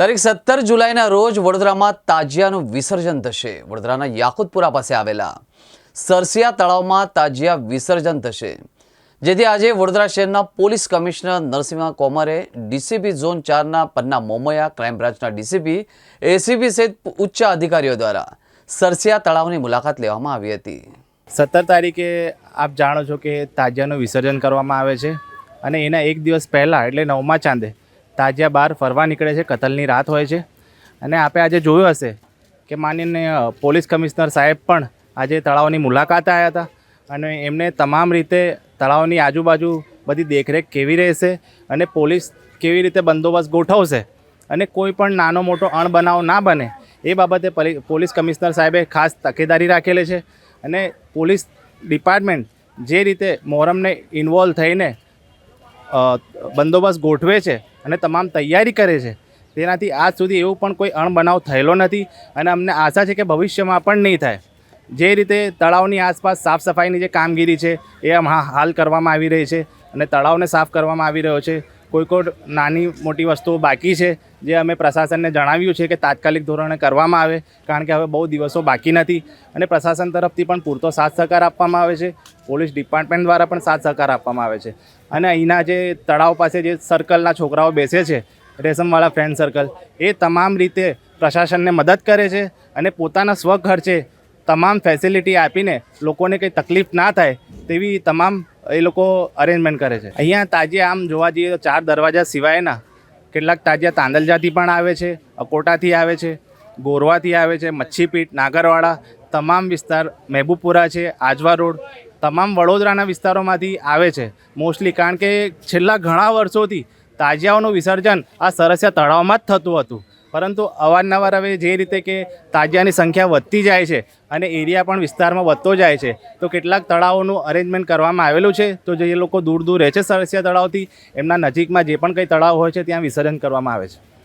તારીખ સત્તર જુલાઈના રોજ વડોદરામાં તાજિયાનું વિસર્જન થશે. વડોદરાના યાકુતપુરા પાસે આવેલા સરસિયા તળાવમાં તાજિયા વિસર્જન થશે. જેથી આજે વડોદરા શહેરના પોલીસ કમિશનર નરસિંહ કોમરે ડીસીપી ઝોન ચારના પન્ના મોમયા, ક્રાઇમ બ્રાન્ચના ડીસીપી, એસીપી સહિત ઉચ્ચ અધિકારીઓ દ્વારા સરસિયા તળાવની મુલાકાત લેવામાં આવી હતી. સત્તર તારીખે આપ જાણો છો કે તાજિયાનું વિસર્જન કરવામાં આવે છે અને એના એક દિવસ પહેલાં, એટલે નવમા ચાંદે તાજિયા બહાર ફરવા નીકળે છે, કતલની રાત હોય છે. અને આપણે આજે જોયું હશે કે માનીને પોલીસ કમિશનર સાહેબ પણ આજે તળાવની મુલાકાતે આવ્યા હતા અને એમને તમામ રીતે તળાવની આજુબાજુ બધી દેખરેખ કેવી રહેશે અને પોલીસ કેવી રીતે બંદોબસ્ત ગોઠવશે અને કોઈ પણ નાનો મોટો અણબનાવ ના બને એ બાબતે પલી- પોલીસ કમિશનર સાહેબે ખાસ તકેદારી રાખેલી છે અને પોલીસ ડિપાર્ટમેન્ટ જે રીતે મોહરમને ઇન્વોલ્વ થઈને બંદોબસ્ત ગોઠવે છે અને તમામ તૈયારી કરે છે. તેનાથી આજ સુધી એવું પણ કોઈ અણબનાવ થયેલો નથી અને અમને આશા છે કે ભવિષ્યમાં પણ નહીં થાય. જે રીતે તળાવની આસપાસ સાફ સફાઈની જે કામગીરી છે, એ હાલ કરવામાં આવી રહી છે અને તળાવને સાફ કરવામાં આવી રહ્યો છે. કોઈ કોઈ નાની મોટી વસ્તુઓ બાકી છે, જે અમે પ્રશાસનને જણાવ્યું છે કે તાત્કાલિક ધોરણે કરવામાં આવે, કારણ કે હવે બહુ દિવસો બાકી નથી. અને પ્રશાસન તરફથી પણ પૂરતો સાથ સહકાર આપવામાં આવે છે, પોલીસ ડિપાર્ટમેન્ટ દ્વારા પણ સાથ સહકાર આપવામાં આવે છે. અને અહીંના જે તળાવ પાસે જે સર્કલના છોકરાઓ બેસે છે, રેશમવાળા ફ્રેન્ડ સર્કલ એ તમામ રીતે પ્રશાસનને મદદ કરે છે અને પોતાના સ્વખર્ચે તમામ ફેસિલિટી આપીને લોકોને કંઈ તકલીફ ના થાય, તેવી તમામ એ લોકો અરેન્જમેન્ટ કરે છે. અહીંયા તાજિયા આમ જોવા જઈએ તો ચાર દરવાજા સિવાયના કેટલાક તાજિયા તાંદલજાથી પણ આવે છે, અકોટાથી આવે છે, ગોરવાથી આવે છે મચ્છીપીઠ નાગરવાડા, તમામ વિસ્તાર મહેબૂબપુરા છે, આજવા રોડ, તમામ વડોદરાના વિસ્તારોમાંથી આવે છે. મોસ્ટલી કારણ કે છેલ્લા ઘણા વર્ષોથી તાજિયાઓનું વિસર્જન આ સરસિયા તળાવમાં જ થતું હતું. પરંતુ અવારનવાર હવે જે રીતે કે તાજિયાની સંખ્યા વધતી જાય છે અને એરિયા પણ વિસ્તારમાં વધતો જાય છે, તો કેટલાક તળાવોનું અરેન્જમેન્ટ કરવામાં આવેલું છે, તો જે લોકો દૂર દૂર રહે છે સરસિયા તળાવથી, એમના નજીકમાં જે પણ કંઈ તળાવ હોય છે, ત્યાં વિસર્જન કરવામાં આવે છે.